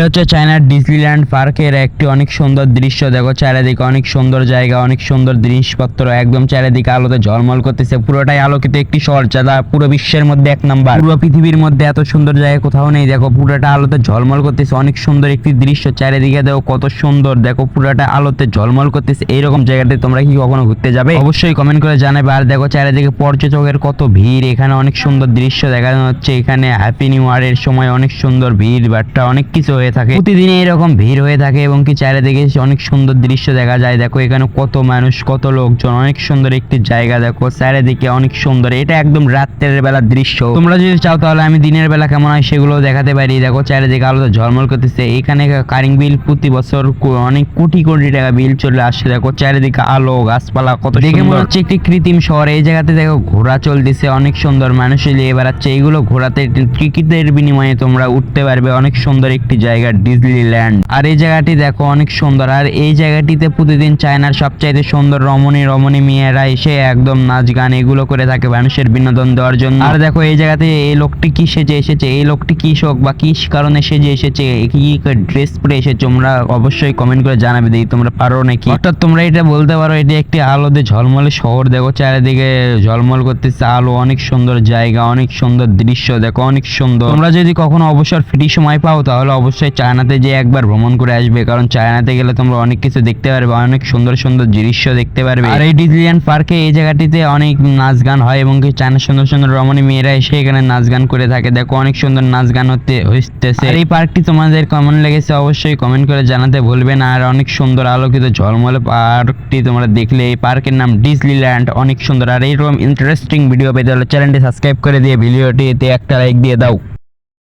এটা হচ্ছে চায়নার ডিসনিল্যান্ড পার্কের একটি অনেক সুন্দর দৃশ্য। দেখো চারিদিকে অনেক সুন্দর জায়গা, অনেক সুন্দর জিনিসপত্র, একদম চারিদিকে আলোতে ঝলমল করতেছে। পুরোটাই আলোকিত একটি শহর, যা পুরো বিশ্বের মধ্যে এক নাম্বার। পুরো পৃথিবীর মধ্যে এত সুন্দর জায়গা কোথাও নেই। দেখো পুরোটা আলোতে ঝলমল করতেছে, অনেক সুন্দর একটি দৃশ্য। চারিদিকে দেখো কত সুন্দর, দেখো পুরোটা আলোতে ঝলমল করতেছে। এইরকম জায়গাতে তোমরা কি কখনো ঘুরতে যাবে? অবশ্যই কমেন্ট করে জানাবে। আর দেখো চারিদিকে পর্যটকের কত ভিড়, এখানে অনেক সুন্দর দৃশ্য দেখা যাচ্ছে। এখানে হ্যাপি নিউ ইয়ারের সময় অনেক সুন্দর ভিড় বাট্টা অনেক কিছু হয়ে থাকে। প্রতিদিন এরকম ভিড় হয়ে থাকে এবং কি চারিদিকে অনেক সুন্দর দৃশ্য দেখা যায়। দেখো এখানে কত মানুষ কত লোকজন অনেক সুন্দর একটি জায়গা দেখো। চারিদিকে অনেক সুন্দর এটা একদম রাত্রের বেলার দৃশ্য। তোমরা যদি চাও তাহলে আমি দিনের বেলা কেমন হয় সেগুলো দেখাতে পারি। দেখো চারিদিকে আলোতে ঝলমল করতেছে। এখানে কারিং বিল প্রতি বছর অনেক কোটি কোটি টাকা বিল চলে আসছে দেখো চারিদিকে আলো গাছপালা কত দেখে মনে হচ্ছে একটি কৃত্রিম শহর। এই জায়গাতে দেখো ঘোড়া চলতেছে অনেক সুন্দর মানুষ নিয়ে বেড়াচ্ছে এইগুলো ঘোড়াতে টিকিটের বিনিময়ে তোমরা উঠতে পারবে। অনেক সুন্দর একটি জায়গা। ডিজনিল্যান্ড। আর এই জায়গাটি দেখো অনেক সুন্দর। আর এই জায়গাটিতে প্রতিদিন চায়নার সবচাইতে সুন্দর রমণী রমণী মেয়েরা এসে একদম নাচ গান এগুলো করে থাকে মানুষের বিনোদন দেওয়ার জন্য। আর দেখো এই জায়গাতে এই লোকটি কি সেজে এসেছে? এই লোকটি কি শোক বা কি কারণে সেজে এসেছে? কি ড্রেস পরে এসেছে তোমরা অবশ্যই কমেন্ট করে জানাবে দেখি তোমরা পারো নাকি? অর্থাৎ তোমরা এটা বলতে পারো, এটি একটি আলোতে ঝলমলে শহর। দেখো চারিদিকে ঝলমল করতেছে, আলো অনেক সুন্দর জায়গা, অনেক সুন্দর দৃশ্য, দেখো অনেক সুন্দর। তোমরা যদি কখনো অবসর ফ্রি সময় পাও, তাহলে অবশ্যই চায়নাতে যে একবার ভ্রমণ করে আসবে কারণ চায়নাতে গেলে তোমরা অনেক কিছু দেখতে পারবে অনেক সুন্দর সুন্দর দৃশ্য দেখতে পারবে। আর এই ডিজনিল্যান্ড পার্কে এই জায়গাটিতে অনেক নাচ গান হয় এবং চায়নার সুন্দর সুন্দর রমণী মেয়েরা এসে এখানে নাচ গান করে থাকে। দেখো অনেক সুন্দর নাচ গান হতে হইতেছে। আর এই পার্কটি তোমাদের কেমন লেগেছে অবশ্যই কমেন্ট করে জানাতে ভুলবে না। আর অনেক সুন্দর আলোকিত ঝলমলে পার্কটি তোমরা দেখলে। এই পার্কের নাম ডিজনিল্যান্ড অনেক সুন্দর। আর এইরকম ইন্টারেস্টিং ভিডিও পেতে হলে চ্যানেলটি সাবস্ক্রাইব করে দিয়ে ভিডিওটিতে একটা লাইক দিয়ে দাও।